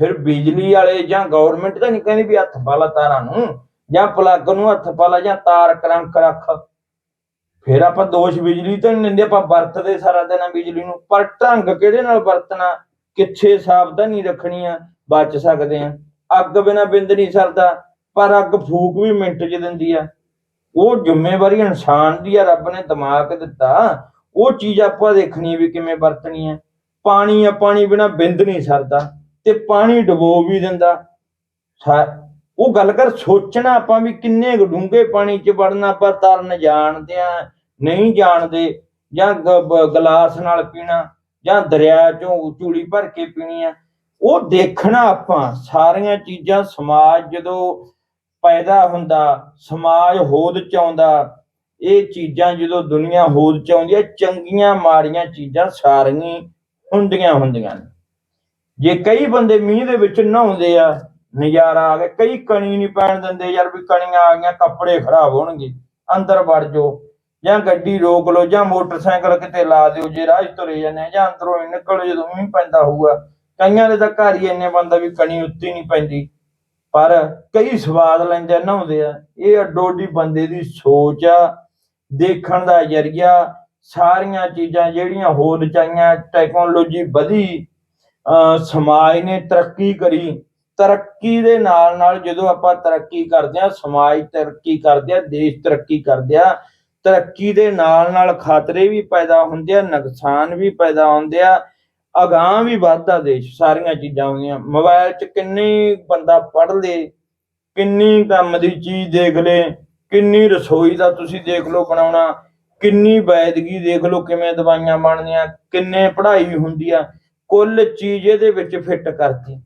ਫਿਰ ਬਿਜਲੀ ਵਾਲੇ ਜਾਂ ਗਵਰਨਮੈਂਟ ਤਾਂ ਨਹੀਂ ਕਹਿੰਦੀ ਵੀ ਹੱਥ ਪਾ ਲਾ ਤਾਰਾਂ ਨੂੰ, ਜਾਂ ਪਲੱਗ ਨੂੰ ਹੱਥ ਪਾ ਲਾ ਜਾਂ ਤਾਰ ਕਰੰਕ ਰੱਖ। ਫਿਰ ਆਪਾਂ ਦੋਸ਼ ਬਿਜਲੀ ਤੋਂ ਨਹੀਂ ਲੈਂਦੇ ਆਪਾਂ ਵਰਤਦੇ ਸਾਰਾ ਦਿਨ ਆ ਬਿਜਲੀ ਨੂੰ। ਪਰ ਢੰਗ ਕਿਹੜੇ ਨਾਲ ਵਰਤਣਾ? ਕਿੱਥੇ ਸਾਵਧਾਨੀ ਰੱਖਣੀ ਆ? ਬਚ ਸਕਦੇ ਆ। ਅੱਗ ਬਿਨਾ ਬਿੰਦ ਨਹੀਂ ਸਰਦਾ, ਪਰ ਅੱਗ ਫੂਕ ਵੀ ਮਿੰਟ 'ਚ ਦਿੰਦੀ ਆ। ਉਹ ਜ਼ਿੰਮੇਵਾਰੀ ਇਨਸਾਨ ਦੀ ਆ, ਰੱਬ ਨੇ ਦਿਮਾਗ ਦਿੱਤਾ। ਉਹ ਚੀਜ਼ ਆਪਾਂ ਦੇਖਣੀ ਵੀ ਕਿਵੇਂ ਵਰਤਣੀ ਹੈ ਪਾਣੀ ਆ, ਪਾਣੀ ਬਿਨਾ ਬਿੰਦ ਨਹੀਂ ਸਰਦਾ। ਤੇ ਪਾਣੀ ਡਬੋ ਵੀ ਦਿੰਦਾ। ਉਹ ਗੱਲ ਕਰ, ਸੋਚਣਾ ਆਪਾਂ ਵੀ ਕਿੰਨੇ ਡੂੰਘੇ ਪਾਣੀ 'ਚ ਵੜਨਾ, ਆਪਾਂ ਤਰਨ ਜਾਣਦੇ ਆ ਨਹੀਂ ਜਾਣਦੇ, ਜਾਂ ਗਲਾਸ ਨਾਲ ਪੀਣਾ, ਜਾਂ ਦਰਿਆ 'ਚੋਂ ਚੂਲੀ ਭਰ ਕੇ ਪੀਣੀ ਆ। ਉਹ ਦੇਖਣਾ ਆਪਾਂ, ਸਾਰੀਆਂ ਚੀਜ਼ਾਂ ਸਮਾਜ ਜਦੋਂ ਪੈਦਾ ਹੁੰਦਾ, ਸਮਾਜ ਹੋਂਦ ਚ ਆਉਂਦਾ, ਇਹ ਚੀਜ਼ਾਂ ਜਦੋਂ ਦੁਨੀਆ ਹੋਦ ਚ ਆਉਂਦੀ ਹੈ ਚੰਗੀਆਂ ਮਾੜੀਆਂ ਚੀਜ਼ਾਂ ਸਾਰੀਆਂ ਹੁੰਦੀਆਂ ਹੁੰਦੀਆਂ ਨੇ। ਜੇ ਕਈ ਬੰਦੇ ਮੀਂਹ ਦੇ ਵਿੱਚ ਨਹਾਉਂਦੇ ਆ ਨਜ਼ਾਰਾ ਆ ਗਿਆ। ਕਈ ਕਣੀ ਨਹੀਂ ਪੈਣ ਦਿੰਦੇ ਯਾਰ ਵੀ ਕਣੀਆਂ ਆ ਗਈਆਂ ਕੱਪੜੇ ਖਰਾਬ ਹੋਣਗੇ। ਅੰਦਰ ਵੜ ਜਾਓ। ਜਾਂ ਗੱਡੀ ਰੋਕ ਲਓ ਜਾਂ ਮੋਟਰਸਾਈਕਲ ਕਿਤੇ ਲਾ ਦਿਓ ਜੇ ਰਾਹ 'ਚ ਤੁਰੇ ਜਾਂਦੇ ਆ ਜਾਂ ਅੰਦਰੋਂ ਹੀ ਨਿਕਲੋ ਜਦੋਂ ਮੀਂਹ ਪੈਂਦਾ ਹੋਊਗਾ। ਕਈਆਂ ਦੇ ਤਾਂ ਘਰ ਹੀ ਇੰਨੇ ਬੰਦਾ ਵੀ ਕਣੀ ਉੱਤੇ ਨਹੀਂ ਪੈਂਦੀ। ਪਰ ਕਈ ਸਵਾਦ ਲੈਂਦੇ ਆ, ਨਹਾਉਂਦੇ ਆ। ਇਹ ਅੱਡੋਡੀ ਬੰਦੇ ਦੀ ਸੋਚ ਆ ਦੇਖਣ ਦਾ ਜਰੀਆ। ਸਾਰੀਆਂ ਚੀਜ਼ਾਂ ਜਿਹੜੀਆਂ ਹੋਰ ਚਾਹੀਆਂ ਟੈਕਨੋਲੋਜੀ ਵਧੀ ਅਹ ਸਮਾਜ ਨੇ ਤਰੱਕੀ ਕਰੀ। ਤਰੱਕੀ ਦੇ ਨਾਲ ਨਾਲ ਜਦੋਂ ਆਪਾਂ ਤਰੱਕੀ ਕਰਦੇ ਆ ਸਮਾਜ ਤਰੱਕੀ ਕਰਦੇ ਆ ਦੇਸ਼ ਤਰੱਕੀ ਕਰਦੇ ਆ ਤਰੱਕੀ ਦੇ ਨਾਲ ਨਾਲ ਖਤਰੇ ਵੀ ਪੈਦਾ ਹੁੰਦੇ ਆ, ਨੁਕਸਾਨ ਵੀ ਪੈਦਾ ਹੁੰਦੇ ਆ, ਅਗਾਂਹ ਵੀ ਵੱਧਦਾ ਦੇਸ਼, ਸਾਰੀਆਂ ਚੀਜ਼ਾਂ ਹੁੰਦੀਆਂ। ਮੋਬਾਈਲ 'ਚ ਕਿੰਨੀ ਬੰਦਾ ਪੜ੍ਹ ਲੇ, ਕਿੰਨੀ ਕੰਮ ਦੀ ਚੀਜ਼ ਦੇਖ ਲੇ, ਕਿੰਨੀ ਰਸੋਈ ਦਾ ਤੁਸੀਂ ਦੇਖ ਲਓ ਬਣਾਉਣਾ, ਕਿੰਨੀ ਵੈਦਗੀ ਦੇਖ ਲਓ ਕਿਵੇਂ ਦਵਾਈਆਂ ਬਣਦੀਆਂ, ਕਿੰਨੇ ਪੜ੍ਹਾਈ ਹੁੰਦੀ ਆ, ਕੁੱਲ ਚੀਜ਼ ਇਹਦੇ ਵਿੱਚ ਫਿੱਟ ਕਰਤੀ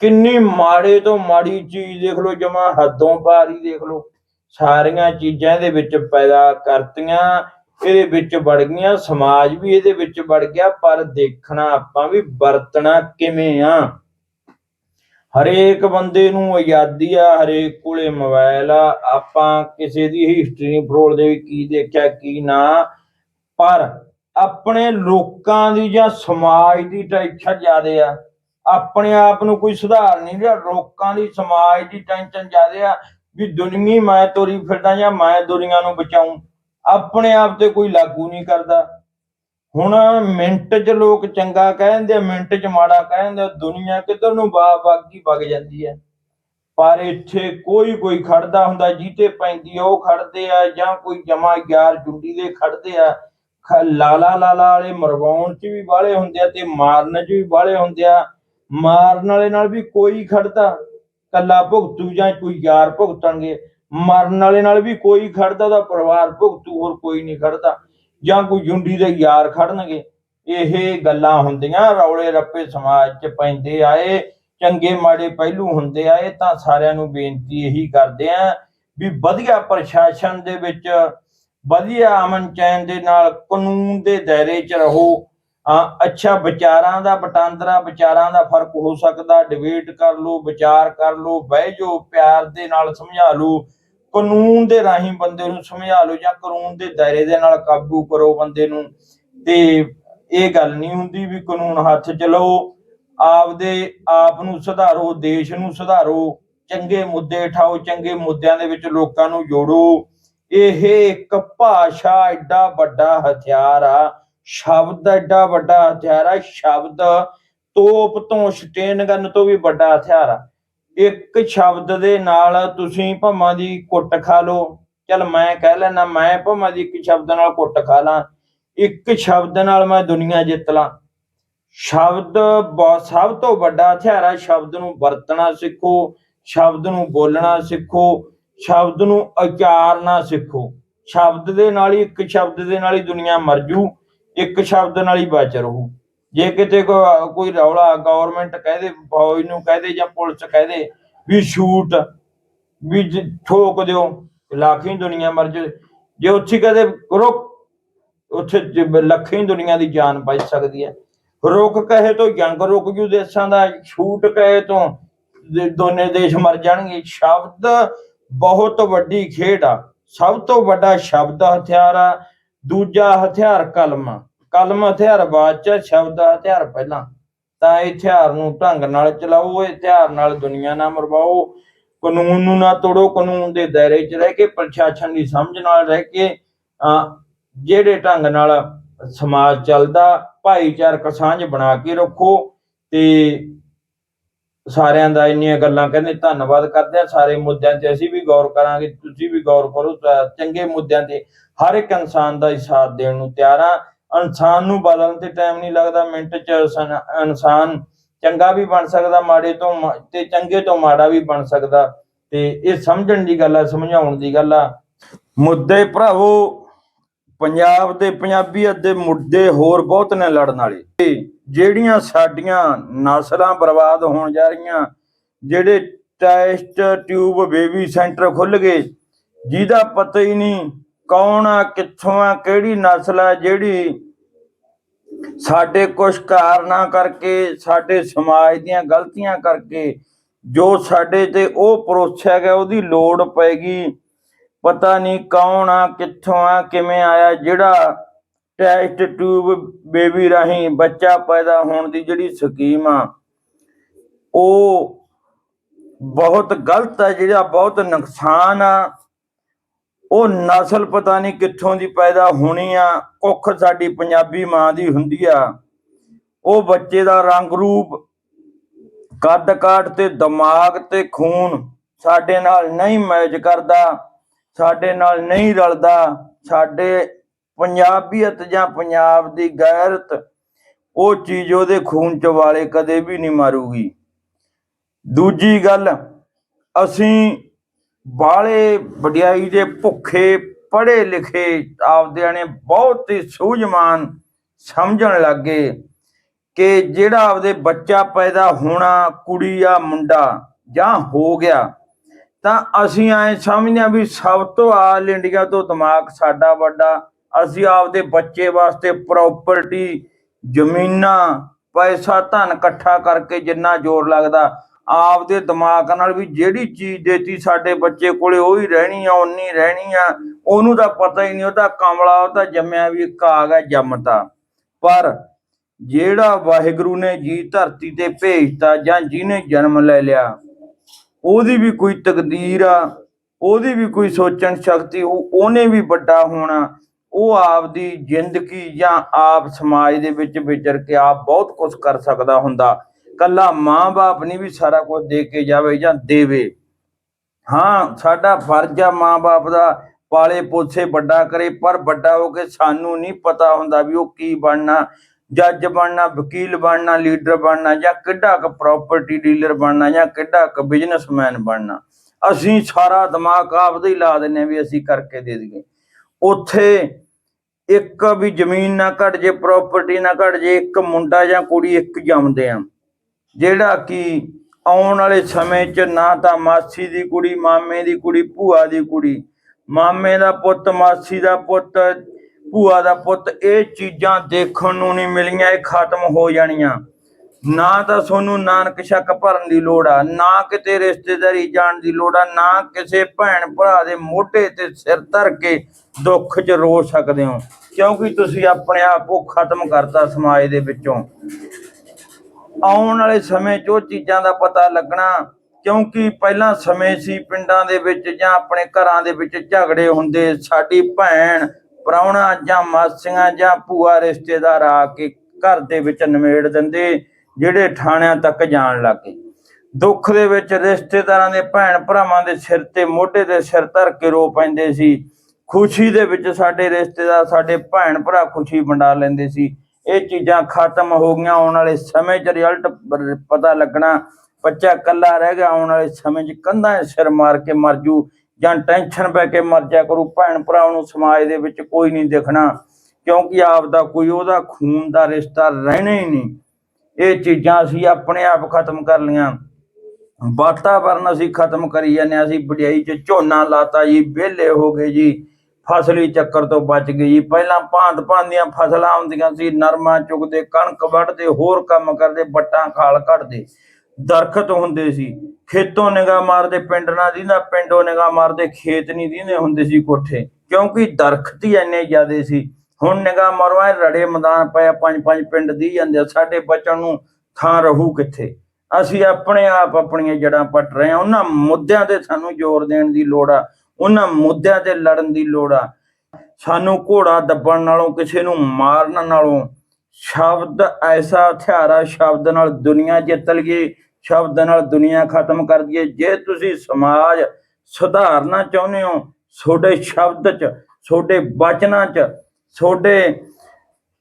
ਕਿੰਨੀ ਮਾੜੇ ਤੋਂ ਮਾੜੀ ਚੀਜ਼ ਦੇਖ ਲਓ, ਜਮਾ ਹੱਦੋਂ ਪਾਰ ਹੀ ਦੇਖ ਲਓ। ਸਾਰੀਆਂ ਚੀਜ਼ਾਂ ਇਹਦੇ ਵਿੱਚ ਪੈਦਾ ਕਰਤੀਆਂ, ਇਹਦੇ ਵਿੱਚ ਵੜ ਗਈਆਂ, ਸਮਾਜ ਵੀ ਇਹਦੇ ਵਿੱਚ ਵੜ ਗਿਆ, ਪਰ ਦੇਖਣਾ ਆਪਾਂ ਵੀ ਵਰਤਣਾ ਕਿਵੇਂ ਆ। ਹਰੇਕ ਬੰਦੇ ਨੂੰ ਆਜ਼ਾਦੀ ਆ, ਹਰੇਕ ਕੋਲੇ ਮੋਬਾਈਲ ਆ। ਆਪਾਂ ਕਿਸੇ ਦੀ ਹਿਸਟਰੀ ਨਹੀਂ ਫਰੋਲਦੇ ਵੀ ਕੀ ਦੇਖਿਆ, ਕੀ ਨਾ। ਪਰ ਆਪਣੇ ਲੋਕਾਂ ਦੀ ਜਾਂ ਸਮਾਜ ਦੀ ਟੈਨਸ਼ਨ ਜ਼ਿਆਦੇ ਆ। ਆਪਣੇ ਆਪ ਨੂੰ ਕੋਈ ਸੁਧਾਰ ਨਹੀਂ ਰਿਹਾ। ਲੋਕਾਂ ਦੀ ਸਮਾਜ ਦੀ ਟੈਨਸ਼ਨ ਜ਼ਿਆਦੇ ਆ ਵੀ ਦੁਨੀਆ ਮੈਂ ਤੋਰੀ ਫਿਰਦਾ ਜਾਂ ਮੈਂ ਦੁਨੀਆ ਨੂੰ ਬਚਾਉਂ ਆਪਣੇ ਆਪ ਤੇ ਕੋਈ ਲਾਗੂ ਨਹੀਂ ਕਰਦਾ। ਹੁਣ ਮਿੰਟ 'ਚ ਲੋਕ ਚੰਗਾ ਕਹਿੰਦੇ ਮਿੰਟ 'ਚ ਮਾੜਾ ਕਹਿੰਦੇ ਦੁਨੀਆ ਕਿੱਧਰ ਨੂੰ ਬਾ ਬਾਗੀ ਵਗ ਜਾਂਦੀ ਹੈ ਪਰ ਇੱਥੇ ਕੋਈ ਕੋਈ ਖੜਦਾ ਹੁੰਦਾ ਜੀਤੇ ਪੈਂਦੀ ਆ, ਉਹ ਖੜਦੇ ਆ ਜਾਂ ਕੋਈ ਜਮਾ ਯਾਰ ਜੁੰਡੀ ਦੇ ਖੜਦੇ ਆ। ਲਾਲਾ ਲਾਲਾ ਵਾਲੇ ਮਰਵਾਉਣ 'ਚ ਵੀ ਬਾਹਲੇ ਹੁੰਦੇ ਆ ਤੇ ਮਾਰਨ 'ਚ ਵੀ ਬਾਹਲੇ ਹੁੰਦੇ ਆ। ਮਾਰਨ ਵਾਲੇ ਨਾਲ ਵੀ ਕੋਈ ਖੜਦਾ, ਕੱਲਾ ਭੁਗਤੂ ਜਾਂ ਕੋਈ ਯਾਰ ਭੁਗਤਣਗੇ ਮਰਨ ਵਾਲੇ ਨਾਲ ਵੀ ਕੋਈ ਖੜਦਾ, ਉਹਦਾ ਪਰਿਵਾਰ ਭੁਗਤੂ, ਹੋਰ ਕੋਈ ਨਹੀਂ ਖੜਦਾ, ਜਾਂ ਕੋਈ ਜੁੰਡੀ ਦੇ ਯਾਰ ਖੜਨਗੇ। ਇਹ ਗੱਲਾਂ ਹੁੰਦੀਆਂ, ਰੌਲੇ ਰੱਪੇ ਸਮਾਜ 'ਚ ਪੈਂਦੇ ਆਏ, ਚੰਗੇ ਮਾੜੇ ਪਹਿਲੂ ਹੁੰਦੇ ਆਏ, ਤਾਂ ਸਾਰਿਆਂ ਨੂੰ ਬੇਨਤੀ ਇਹੀ ਕਰਦੇ ਆ ਵੀ ਵਧੀਆ ਪ੍ਰਸ਼ਾਸਨ ਦੇ ਵਿੱਚ, ਵਧੀਆ ਅਮਨ ਚੈਨ ਦੇ ਨਾਲ ਕਾਨੂੰਨ ਦੇ ਦਾਇਰੇ 'ਚ ਰਹੋ ਅੱਛਾ, ਵਿਚਾਰਾਂ ਦਾ ਵਟਾਂਦਰਾ, ਵਿਚਾਰਾਂ ਦਾ ਫ਼ਰਕ ਹੋ ਸਕਦਾ ਡਿਬੇਟ ਕਰ ਲਓ, ਵਿਚਾਰ ਕਰ ਲਓ, ਬਹਿ ਜਾਓ, ਪਿਆਰ ਦੇ ਨਾਲ ਸਮਝਾ ਲਓ, ਕਾਨੂੰਨ ਦੇ ਰਾਹੀਂ ਬੰਦੇ ਨੂੰ ਸਮਝਾ ਲਓ ਜਾਂ ਕਾਨੂੰਨ ਦੇ ਦਾਇਰੇ ਦੇ ਨਾਲ ਕਾਬੂ ਕਰੋ ਬੰਦੇ ਨੂੰ। ਤੇ ਇਹ ਗੱਲ ਨਹੀਂ ਹੁੰਦੀ ਵੀ ਕਾਨੂੰਨ ਹੱਥ ਚ ਲਓ ਆਪਦੇ ਆਪ ਨੂੰ ਸੁਧਾਰੋ, ਦੇਸ਼ ਨੂੰ ਸੁਧਾਰੋ, ਚੰਗੇ ਮੁੱਦੇ ਉਠਾਓ, ਚੰਗੇ ਮੁੱਦਿਆਂ ਦੇ ਵਿੱਚ ਲੋਕਾਂ ਨੂੰ ਜੋੜੋ। ਇਹ ਇੱਕ ਭਾਸ਼ਾ ਐਡਾ ਵੱਡਾ ਹਥਿਆਰ ਆ। ਸ਼ਬਦ ਐਡਾ ਵੱਡਾ ਹਥਿਆਰ ਆ, ਸ਼ਬਦ ਤੋਪ ਤੋਂ ਸਟੇਨ ਗਨ ਤੋਂ ਵੀ ਵੱਡਾ ਹਥਿਆਰ ਆ। ਇੱਕ ਸ਼ਬਦ ਦੇ ਨਾਲ ਤੁਸੀਂ ਭਮਾ ਦੀ ਕੁੱਟ ਖਾ ਲਓ। ਚਲ ਮੈਂ ਕਹਿ ਲੈਣਾ ਮੈਂ ਭਮਾ ਦੀ ਇੱਕ ਸ਼ਬਦ ਨਾਲ ਕੁੱਟ ਖਾ ਲਾਂ। ਇੱਕ ਸ਼ਬਦ ਨਾਲ ਮੈਂ ਦੁਨੀਆ ਜਿੱਤ ਲਾਂ। ਸ਼ਬਦ ਬਹੁਤ ਸਭ ਤੋਂ ਵੱਡਾ ਹਥਿਆਰ ਆ, ਸ਼ਬਦ ਨੂੰ ਵਰਤਣਾ ਸਿੱਖੋ, ਸ਼ਬਦ ਨੂੰ ਬੋਲਣਾ ਸਿੱਖੋ, ਸ਼ਬਦ ਨੂੰ ਉਚਾਰਨਾ ਸਿੱਖੋ। ਸ਼ਬਦ ਦੇ ਨਾਲ ਹੀ, ਇੱਕ ਸ਼ਬਦ ਦੇ ਨਾਲ ਹੀ ਦੁਨੀਆ ਮਰ ਜੂ। ਇੱਕ ਸ਼ਬਦ ਨਾਲ ਹੀ ਬਚ ਰਹੂ। ਜੇ ਕਿਤੇ ਕੋ- ਕੋਈ ਰੌਲਾ ਗਵਰਨਮੈਂਟ ਕਹਦੇ ਫੌਜ ਨੂੰ ਕਹਦੇ ਜਾਂ ਪੁਲਿਸ ਕਹਦੇ ਵੀ ਸ਼ੂਟ ਵੀ ਠੋਕ ਦਿਓ, ਲੱਖੀ ਦੁਨੀਆ ਮਰ ਜੇ ਜੇ ਉੱਥੇ ਕਹਦੇ ਰੁਕ ਉੱਥੇ ਜ- ਦੁਨੀਆ ਦੀ ਜਾਨ ਬਚ ਸਕਦੀ ਹੈ। ਰੁਕ ਕਹੇ ਤੋਂ ਜੰਗ ਰੁਕ ਜੂ ਦੇਸ਼ਾਂ ਦਾ, ਛੂਟ ਕਹੇ ਤੋਂ ਦੋਨੇ ਦੇਸ਼ ਮਰ ਜਾਣਗੇ। ਸ਼ਬਦ ਬਹੁਤ ਵੱਡੀ ਖੇਡ ਆ। ਸਭ ਤੋਂ ਵੱਡਾ ਸ਼ਬਦ ਹਥਿਆਰ ਆ। ਦੂਜਾ ਹਥਿਆਰ ਕਲਮ। ਕਲਮ ਹਥਿਆਰ ਬਾਅਦ ਚ ਸ਼ਬਦ ਹਥਿਆਰ ਪਹਿਲਾਂ। ਤਾਂ ਇਹ ਹਥਿਆਰ ਨੂੰ ਢੰਗ ਨਾਲ ਚਲਾਓ ਇਹ ਹਥਿਆਰ ਨਾਲ ਦੁਨੀਆ ਨਾ ਮਰਵਾਓ। ਕਾਨੂੰਨ ਨੂੰ ਨਾ ਤੋੜੋ ਕਾਨੂੰਨ ਦੇ ਦਾਇਰੇ 'ਚ ਰਹਿ ਕੇ ਪ੍ਰਸ਼ਾਸਨ ਦੀ ਸਮਝ ਨਾਲ ਰਹਿ ਕੇ ਅਹ, ਜਿਹੜੇ ਢੰਗ ਨਾਲ ਸਮਾਜ ਚੱਲਦਾ ਭਾਈਚਾਰਕ ਸਾਂਝ ਬਣਾ ਕੇ ਰੱਖੋ ਤੇ ਸਾਰਿਆਂ ਦਾ ਇੰਨੀਆਂ ਗੱਲਾਂ ਕਹਿੰਦੇ, ਧੰਨਵਾਦ ਕਰਦੇ ਆ ਸਾਰੇ ਮੁੱਦਿਆਂ ਤੇ ਅਸੀਂ ਵੀ ਗੌਰ ਕਰਾਂਗੇ, ਤੁਸੀਂ ਵੀ ਗੌਰ ਕਰੋ ਚੰਗੇ ਮੁੱਦਿਆਂ ਤੇ ਹਰ ਇੱਕ ਇਨਸਾਨ ਦਾ ਸਾਥ ਦੇਣ ਨੂੰ ਤਿਆਰ ਆ ਇਨਸਾਨ ਨੂੰ ਬਦਲਣ ਤੇ ਟਾਈਮ ਨਹੀਂ ਲੱਗਦਾ, ਮਿੰਟ ਚ ਇਨਸਾਨ ਚੰਗਾ ਵੀ ਬਣ ਸਕਦਾ, ਮਾੜੇ ਤੋਂ ਤੇ ਚੰਗੇ ਤੋਂ ਮਾੜਾ ਵੀ ਬਣ ਸਕਦਾ। ਤੇ ਇਹ ਸਮਝਣ ਦੀ ਗੱਲ ਆ, ਸਮਝਾਉਣ ਦੀ ਗੱਲ ਆ। ਮੁੱਦੇ ਭਰਾਵੋ, ਪੰਜਾਬ ਦੇ ਪੰਜਾਬੀਅਤ ਦੇ ਮੁੱਦੇ ਹੋਰ ਬਹੁਤ ਨੇ ਲੜਨ ਵਾਲੇ। ਜਿਹੜੀਆਂ ਸਾਡੀਆਂ ਨਸਲਾਂ ਬਰਬਾਦ ਹੋਣ ਜਾ ਰਹੀਆਂ, ਜਿਹੜੇ ਟੈਸਟ ਟਿਊਬ ਬੇਬੀ ਸੈਂਟਰ ਖੁੱਲ ਗਏ, ਜਿਹਦਾ ਪਤਾ ਹੀ ਨਹੀਂ ਕੌਣ ਆ, ਕਿੱਥੋਂ ਆ, ਕਿਹੜੀ ਨਸਲ ਆ, ਜਿਹੜੀ ਸਾਡੇ ਕੁਝ ਕਾਰਨਾਂ ਕਰਕੇ, ਸਾਡੇ ਸਮਾਜ ਦੀਆਂ ਗਲਤੀਆਂ ਕਰਕੇ, ਜੋ ਸਾਡੇ ਤੇ ਉਹ ਪਰੋਸਿਆ ਗਿਆ, ਉਹਦੀ ਲੋੜ ਪੈਗੀ ਪਤਾ ਨਹੀਂ ਕੌਣ ਆ, ਕਿੱਥੋਂ ਆ, ਕਿਵੇਂ ਆਇਆ, ਜਿਹੜਾ ਟੈਸਟ ਟਿਊਬ ਬੇਬੀ ਰਾਹੀਂ ਬੱਚਾ ਪੈਦਾ ਹੋਣ ਦੀ ਜਿਹੜੀ ਸਕੀਮ ਆ, ਉਹ ਬਹੁਤ ਗਲਤ ਹੈ ਜਿਹੜਾ ਬਹੁਤ ਨੁਕਸਾਨ ਆ। ਉਹ ਨਸਲ ਪਤਾ ਨਹੀਂ ਕਿੱਥੋਂ ਦੀ ਪੈਦਾ ਹੋਣੀ ਆ, ਕੁੱਖ ਸਾਡੀ ਪੰਜਾਬੀ ਮਾਂ ਦੀ ਹੁੰਦੀ ਆ। ਉਹ ਬੱਚੇ ਦਾ ਰੰਗ ਰੂਪ ਕੱਦ ਕਾਠ ਤੇ ਦਿਮਾਗ ਤੇ ਖੂਨ ਸਾਡੇ ਨਾਲ ਨਹੀਂ ਮੈਚ ਕਰਦਾ, ਸਾਡੇ ਨਾਲ ਨਹੀਂ ਰਲਦਾ, ਸਾਡੇ ਪੰਜਾਬੀਅਤ ਜਾਂ ਪੰਜਾਬ ਦੀ ਗੈਰਤ, ਉਹ ਚੀਜ਼ ਉਹਦੇ ਖੂਨ ਚ ਵਾਲੇ ਕਦੇ ਵੀ ਨਹੀਂ ਮਾਰੂਗੀ। ਦੂਜੀ ਗੱਲ, ਅਸੀਂ ਬਾਲੇ ਵਡਿਆਈ ਦੇ ਭੁੱਖੇ ਪੜ੍ਹੇ ਲਿਖੇ ਆਪਦਿਆਂ ਨੇ ਬਹੁਤ ਹੀ ਸੂਝਵਾਨ ਸਮਝਣ ਲੱਗੇ ਕਿ ਜਿਹੜਾ ਆਪਦੇ ਬੱਚਾ ਪੈਦਾ ਹੋਣਾ, ਕੁੜੀ ਆ ਮੁੰਡਾ ਜਾਂ ਹੋ ਗਿਆ, ਤਾਂ ਅਸੀਂ ਐ ਸਮਝਦੇ ਹਾਂ ਵੀ ਸਭ ਤੋਂ ਆਲ ਇੰਡੀਆ ਤੋਂ ਦਿਮਾਗ ਸਾਡਾ ਵੱਡਾ ਅਸੀਂ ਆਪਦੇ ਬੱਚੇ ਵਾਸਤੇ ਪ੍ਰਾਪਰਟੀ ਜ਼ਮੀਨਾਂ, ਪੈਸਾ, ਧਨ ਇਕੱਠਾ ਕਰਕੇ ਜਿੰਨਾ ਜ਼ੋਰ ਲੱਗਦਾ, ਆਪਦੇ ਦਿਮਾਗ ਨਾਲ ਵੀ ਜਿਹੜੀ ਚੀਜ਼ ਦੇਤੀ ਸਾਡੇ ਬੱਚੇ ਕੋਲੇ, ਉਹ ਰਹਿਣੀ ਆ ਉਨੀ ਰਹਿਣੀ ਆ, ਉਹਨੂੰ ਤਾਂ ਪਤਾ ਹੀ ਨਹੀਂ ਉਹ ਕਮਲਾ, ਉਹ ਤਾਂ ਜੰਮਿਆ ਵੀ ਇੱਕ ਆ ਜੰਮਤਾ ਪਰ ਜਿਹੜਾ ਵਾਹਿਗੁਰੂ ਨੇ ਜੀ ਧਰਤੀ ਤੇ ਭੇਜਤਾ ਜਾਂ ਜਿਹਨੇ ਜਨਮ ਲੈ ਲਿਆ, ਉਹਦੀ ਵੀ ਕੋਈ ਤਕਦੀਰ ਆ, ਉਹਦੀ ਵੀ ਕੋਈ ਸੋਚਣ ਸ਼ਕਤੀ ਉਹਨੇ ਵੀ ਵੱਡਾ ਹੋਣਾ। ਉਹ ਆਪਦੀ ਜ਼ਿੰਦਗੀ ਜਾਂ ਆਪ ਸਮਾਜ ਦੇ ਵਿੱਚ ਵਿਚਰ ਕੇ ਆਪ ਬਹੁਤ ਕੁਝ ਕਰ ਸਕਦਾ ਹੁੰਦਾ। ਕੱਲਾ ਮਾਂ-ਬਾਪ ਨਹੀਂ ਵੀ ਸਾਰਾ ਕੁਝ ਦੇ ਕੇ ਜਾਵੇ ਜਾਂ ਦੇਵੇ। ਹਾਂ, ਸਾਡਾ ਫਰਜ਼ ਆ ਮਾਂ-ਬਾਪ ਦਾ ਪਾਲੇ ਪੋਸੇ ਵੱਡਾ ਕਰੇ, ਪਰ ਵੱਡਾ ਹੋ ਕੇ ਸਾਨੂੰ ਨਹੀਂ ਪਤਾ ਹੁੰਦਾ ਵੀ ਉਹ ਕੀ ਬਣਨਾ, ਜੱਜ ਬਣਨਾ, ਵਕੀਲ ਬਣਨਾ, ਲੀਡਰ ਬਣਨਾ, ਜਾਂ ਕਿੱਡਾ ਕੁ ਪ੍ਰਾਪਰਟੀ ਡੀਲਰ ਬਣਨਾ, ਜਾਂ ਕਿੱਡਾ ਕੁ ਬਿਜ਼ਨਸਮੈਨ ਬਣਨਾ। ਅਸੀਂ ਸਾਰਾ ਦਿਮਾਗ ਆਪਦਾ ਹੀ ਲਾ ਦਿੰਨੇ ਵੀ ਅਸੀਂ ਕਰਕੇ ਦੇ ਦਈਏ। ਉੱਥੇ ਇੱਕ ਵੀ ਜ਼ਮੀਨ ਨਾ ਘਟ ਜੇ ਪ੍ਰਾਪਰਟੀ ਨਾ ਘਟ ਜੇ, ਇੱਕ ਮੁੰਡਾ ਜਾਂ ਕੁੜੀ ਇੱਕ ਜੰਮਦੇ ਆ। ਜਿਹੜਾ ਕਿ ਆਉਣ ਵਾਲੇ ਸਮੇਂ 'ਚ ਨਾ ਤਾਂ ਮਾਸੀ ਦੀ ਕੁੜੀ, ਮਾਮੇ ਦੀ ਕੁੜੀ, ਭੂਆ ਦੀ ਕੁੜੀ, ਮਾਮੇ ਦਾ ਪੁੱਤ, ਮਾਸੀ ਦਾ ਪੁੱਤ, ਭੂਆ ਦਾ ਪੁੱਤ, ਇਹ ਚੀਜ਼ਾਂ ਦੇਖਣ ਨੂੰ ਨਹੀਂ ਮਿਲੀਆਂ, ਇਹ ਖਤਮ ਹੋ ਜਾਣੀਆਂ। ਨਾ ਤਾਂ ਤੁਹਾਨੂੰ ਨਾਨਕ ਸ਼ੱਕ ਭਰਨ ਦੀ ਲੋੜ ਆ, ਨਾ ਕਿਤੇ ਰਿਸ਼ਤੇਦਾਰੀ ਜਾਣ ਦੀ ਲੋੜ ਆ, ਨਾ ਕਿਸੇ ਭੈਣ ਭਰਾ ਦੇ ਮੋਢੇ ਤੇ ਸਿਰ ਧਰ ਕੇ ਦੁੱਖ 'ਚ ਰੋ ਸਕਦੇ ਹੋ। ਕਿਉਂਕਿ ਤੁਸੀਂ ਆਪਣੇ ਆਪ ਉਹ ਖਤਮ ਕਰਤਾ ਸਮਾਜ ਦੇ ਵਿੱਚੋਂ। ਆਉਣ ਵਾਲੇ ਸਮੇਂ 'ਚ ਉਹ ਚੀਜ਼ਾਂ ਦਾ ਪਤਾ ਲੱਗਣਾ, ਕਿਉਂਕਿ ਪਹਿਲਾਂ ਸਮੇਂ ਸੀ ਪਿੰਡਾਂ ਦੇ ਵਿੱਚ ਜਾਂ ਆਪਣੇ ਘਰਾਂ ਦੇ ਵਿੱਚ ਝਗੜੇ ਹੁੰਦੇ, ਸਾਡੀ ਭੈਣ ਪ੍ਰਾਹੁਣਾ ਜਾਂ ਮਾਸੀਆਂ ਜਾਂ ਭੂਆ ਰਿਸ਼ਤੇਦਾਰ ਆ ਕੇ ਘਰ ਦੇ ਵਿੱਚ ਨਿਮੇੜ ਦਿੰਦੇ ਜਿਹੜੇ ਥਾਣਿਆਂ ਤੱਕ ਜਾਣ ਲੱਗੇ। ਦੁੱਖ ਦੇ ਵਿੱਚ ਰਿਸ਼ਤੇਦਾਰਾਂ ਦੇ ਭੈਣ ਭਰਾਵਾਂ ਦੇ ਸਿਰ ਤੇ ਮੋਢੇ ਤੇ ਸਿਰ ਧਰ ਕੇ ਰੋ ਪੈਂਦੇ ਸੀ। ਖੁਸ਼ੀ ਦੇ ਵਿੱਚ ਸਾਡੇ ਰਿਸ਼ਤੇਦਾਰ, ਸਾਡੇ ਭੈਣ ਭਰਾ ਖੁਸ਼ੀ ਵੰਡਾ ਲੈਂਦੇ ਸੀ। ਇਹ ਚੀਜ਼ਾਂ ਖਤਮ ਹੋ ਗਈਆਂ। ਆਉਣ ਵਾਲੇ ਸਮੇਂ 'ਚ ਰਿਜ਼ਲਟ ਪਤਾ ਲੱਗਣਾ, ਬੱਚਾ ਕੱਲਾ ਰਹਿ ਗਿਆ। ਆਉਣ ਵਾਲੇ ਸਮੇਂ 'ਚ ਕੰਧਾਂ ਸਿਰ ਮਾਰ ਕੇ ਮਰ ਜੂ ਜਾਂ ਟੈਨਸ਼ਨ ਪੈ ਕੇ ਮਰ ਜਾ ਕਰੂ। ਭੈਣ ਭਰਾ ਨੂੰ ਸਮਾਜ ਦੇ ਵਿੱਚ ਕੋਈ ਨਹੀਂ ਦੇਖਣਾ, ਕਿਉਂਕਿ ਆਪ ਦਾ ਕੋਈ ਉਹਦਾ ਖੂਨ ਦਾ ਰਿਸ਼ਤਾ ਰਹਿਣਾ ਹੀ ਨਹੀਂ। ਇਹ ਚੀਜ਼ਾਂ ਅਸੀਂ ਆਪਣੇ ਆਪ ਖਤਮ ਕਰ ਲੀਆਂ ਵਾਤਾਵਰਨ ਅਸੀਂ ਖਤਮ ਕਰੀ ਜਾਂਦੇ ਹਾਂ, ਅਸੀਂ ਵਡਿਆਈ 'ਚ ਝੋਨਾ ਲਾਤਾ ਜੀ, ਵਿਹਲੇ ਹੋ ਗਏ ਜੀ, ਫਸਲੀ ਚੱਕਰ ਤੋਂ ਬਚ ਗਏ ਜੀ। ਪਹਿਲਾਂ ਭਾਂਤ ਭਾਂਤ ਦੀਆਂ ਫਸਲਾਂ ਆਉਂਦੀਆਂ ਸੀ, ਨਰਮਾ ਚੁਗਦੇ, ਕਣਕ ਵੱਢਦੇ, ਹੋਰ ਕੰਮ ਕਰਦੇ ਬੱਟਾਂ ਖਾਲ ਕੱਢਦੇ। ਦਰਖਤ ਹੁੰਦੇ ਸੀ, ਖੇਤੋਂ ਨਿਗਾਹ ਮਾਰਦੇ, ਪਿੰਡ ਨਾਲ ਦੀਂਦਾ, ਪਿੰਡੋਂ ਨਿਗਾਹ ਮਾਰਦੇ, ਖੇਤ ਨਹੀਂ ਦੀਂਦੇ ਹੁੰਦੇ ਸੀ ਕੋਠੇ। ਕਿਉਂਕਿ ਦਰਖਤ ਹੀ ਇੰਨੇ ਜ਼ਿਆਦੇ ਸੀ ਹੁਣ ਨਿਗਾਹ ਮਾਰੋ ਐ ਰੜੇ ਮੈਦਾਨ ਪਿਆ ਪੰਜ ਪੰਜ ਪਿੰਡ ਦੀ ਜਾਂਦੇ ਆ, ਸਾਡੇ ਬਚਣ ਨੂੰ ਥਾਂ ਰਹੂ ਕਿੱਥੇ? ਅਸੀਂ ਆਪਣੇ ਆਪ ਆਪਣੀਆਂ ਜੜਾਂ ਪੱਟ ਰਹੇ ਹਾਂ ਉਹਨਾਂ ਮੁੱਦਿਆਂ ਤੇ ਸਾਨੂੰ ਜ਼ੋਰ ਦੇਣ ਦੀ ਲੋੜ ਆ ਉਹਨਾਂ ਮੁੱਦਿਆਂ ਤੇ ਲੜਨ ਦੀ ਲੋੜ ਆ। ਸਾਨੂੰ ਘੋੜਾ ਦੱਬਣ ਨਾਲੋਂ ਕਿਸੇ ਨੂੰ ਮਾਰਨ ਨਾਲੋਂ ਸ਼ਬਦ ਐਸਾ ਹਥਿਆਰ ਆ ਸ਼ਬਦ ਨਾਲ ਦੁਨੀਆ ਜਿੱਤ ਲਈਏ ਸ਼ਬਦ ਨਾਲ ਦੁਨੀਆ ਖਤਮ ਕਰ ਦਈਏ। ਜੇ ਤੁਸੀਂ ਸਮਾਜ ਸੁਧਾਰਨਾ ਚਾਹੁੰਦੇ ਹੋ ਤੁਹਾਡੇ ਸ਼ਬਦ 'ਚ ਤੁਹਾਡੇ ਬਚਨਾਂ 'ਚ ਤੁਹਾਡੇ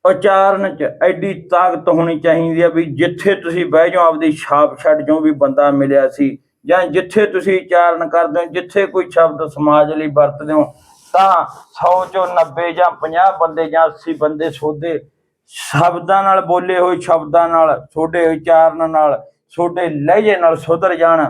ਉਚਾਰਨ 'ਚ ਐਡੀ ਤਾਕਤ ਹੋਣੀ ਚਾਹੀਦੀ ਹੈ ਵੀ ਜਿੱਥੇ ਤੁਸੀਂ ਬਹਿ ਜਾਓ, ਆਪਦੀ ਛਾਪ ਛੱਡ ਜਾਓ ਵੀ ਬੰਦਾ ਮਿਲਿਆ ਸੀ। ਜਾਂ ਜਿੱਥੇ ਤੁਸੀਂ ਉਚਾਰਨ ਕਰਦੇ ਹੋ, ਜਿੱਥੇ ਕੋਈ ਸ਼ਬਦ ਸਮਾਜ ਲਈ ਵਰਤਦੇ ਹੋ, ਤਾਂ 100 ਚੋਂ 90 ਜਾਂ 50 ਬੰਦੇ ਜਾਂ 80 ਬੰਦੇ ਸੋਧੇ ਸ਼ਬਦਾਂ ਨਾਲ ਬੋਲੇ ਹੋਏ, ਸ਼ਬਦਾਂ ਨਾਲ, ਤੁਹਾਡੇ ਉਚਾਰਨ ਨਾਲ, ਤੁਹਾਡੇ ਲਹਿਜੇ ਨਾਲ ਸੁਧਰ ਜਾਣ।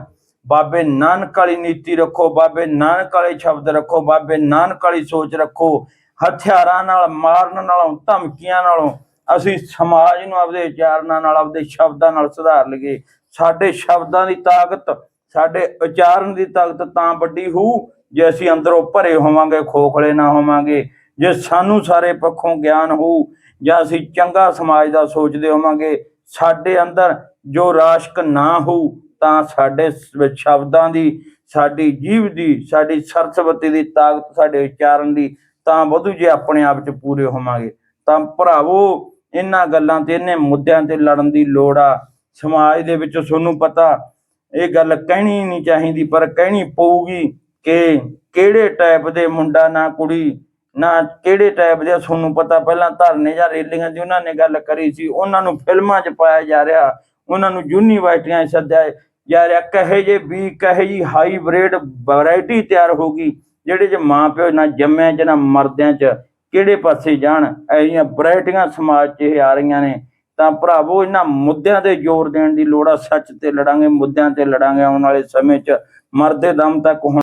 ਬਾਬੇ ਨਾਨਕ ਵਾਲੀ ਨੀਤੀ ਰੱਖੋ, ਬਾਬੇ ਨਾਨਕ ਵਾਲੇ ਸ਼ਬਦ ਰੱਖੋ, ਬਾਬੇ ਨਾਨਕ ਵਾਲੀ ਸੋਚ ਰੱਖੋ। ਹਥਿਆਰਾਂ ਨਾਲ, ਮਾਰਨ ਨਾਲੋਂ, ਧਮਕੀਆਂ ਨਾਲੋਂ ਅਸੀਂ ਸਮਾਜ ਨੂੰ ਆਪਦੇ ਉਚਾਰਨਾਂ ਨਾਲ, ਆਪਦੇ ਸ਼ਬਦਾਂ ਨਾਲ ਸੁਧਾਰ ਲਈਏ। ਸਾਡੇ ਸ਼ਬਦਾਂ ਦੀ ਤਾਕਤ, ਸਾਡੇ ਉਚਾਰਨ ਦੀ ਤਾਕਤ ਤਾਂ ਵੱਡੀ ਹੋਊ ਜੇ ਅਸੀਂ ਅੰਦਰੋਂ ਭਰੇ ਹੋਵਾਂਗੇ, ਖੋਖਲੇ ਨਾ ਹੋਵਾਂਗੇ। ਜੇ ਸਾਨੂੰ ਸਾਰੇ ਪੱਖੋਂ ਗਿਆਨ ਹੋਊ ਜਾਂ ਅਸੀਂ ਚੰਗਾ ਸਮਾਜ ਦਾ ਸੋਚਦੇ ਹੋਵਾਂਗੇ, ਸਾਡੇ ਅੰਦਰ ਜੋ ਰਾਸ਼ਕ ਨਾ ਹੋਊ ਤਾਂ ਸਾਡੇ ਸ਼ਬਦਾਂ ਦੀ, ਸਾਡੀ ਜੀਵ ਦੀ, ਸਾਡੀ ਸਰਸਵਤੀ ਦੀ ਤਾਕਤ, ਸਾਡੇ ਉਚਾਰਨ ਦੀ ਤਾਂ ਵਧੂ ਜੇ ਆਪਣੇ ਆਪ 'ਚ ਪੂਰੇ ਹੋਵਾਂਗੇ। ਤਾਂ ਭਰਾਵੋ, ਇਹਨਾਂ ਗੱਲਾਂ ਤੇ, ਇਹਨੇ ਮੁੱਦਿਆਂ ਤੇ ਲੜਨ ਦੀ ਲੋੜ ਆ। ਸਮਾਜ ਦੇ ਵਿੱਚ ਤੁਹਾਨੂੰ ਪਤਾ, ਇਹ ਗੱਲ ਕਹਿਣੀ ਨਹੀਂ ਚਾਹੀਦੀ, ਪਰ ਕਹਿਣੀ ਪਊਗੀ ਕਿ ਕਿਹੜੇ ਟਾਈਪ ਦੇ ਮੁੰਡਾ ਨਾ ਕੁੜੀ, ਨਾ ਕਿਹੜੇ ਟਾਈਪ ਦੇ, ਤੁਹਾਨੂੰ ਪਤਾ ਪਹਿਲਾਂ ਧਰਨੇ ਜਾਂ ਰੈਲੀਆਂ ਦੀ ਉਹਨਾਂ ਨੇ ਗੱਲ ਕਰੀ ਸੀ, ਉਹਨਾਂ ਨੂੰ ਫਿਲਮਾਂ 'ਚ ਪਾਇਆ ਜਾ ਰਿਹਾ, ਉਹਨਾਂ ਨੂੰ ਯੂਨੀਵਰਸਿਟੀਆਂ ਸੱਦਿਆ ਜਾ ਰਿਹਾ। ਕਹੇ ਜੇ ਵੀ, ਕਹੇ ਜੀ ਹਾਈਬ੍ਰਿਡ ਵੈਰਾਈਟੀ ਤਿਆਰ ਹੋ ਗਈ। ਜਿਹੜੇ ਜੇ ਮਾਂ ਪਿਓ ਨਾ ਜੰਮਿਆਂ 'ਚ ਨਾ ਮਰਦਿਆਂ 'ਚ ਕਿਹੜੇ ਪਾਸੇ ਜਾਣ ਐਹੀਆਂ ਵੈਰਾਈਟੀਆਂ ਸਮਾਜ 'ਚ ਇਹ ਆ ਰਹੀਆਂ ਨੇ। ਤਾਂ ਭਰਾਵੋ, ਇਹਨਾਂ ਮੁੱਦਿਆਂ ਤੇ ਜ਼ੋਰ ਦੇਣ ਦੀ ਲੋੜ ਆ। ਸੱਚ ਤੇ ਲੜਾਂਗੇ, ਮੁੱਦਿਆਂ ਤੇ ਲੜਾਂਗੇ ਆਉਣ ਵਾਲੇ ਸਮੇਂ 'ਚ। ਮਰਦੇ ਦਮ ਤੱਕ ਹੁਣ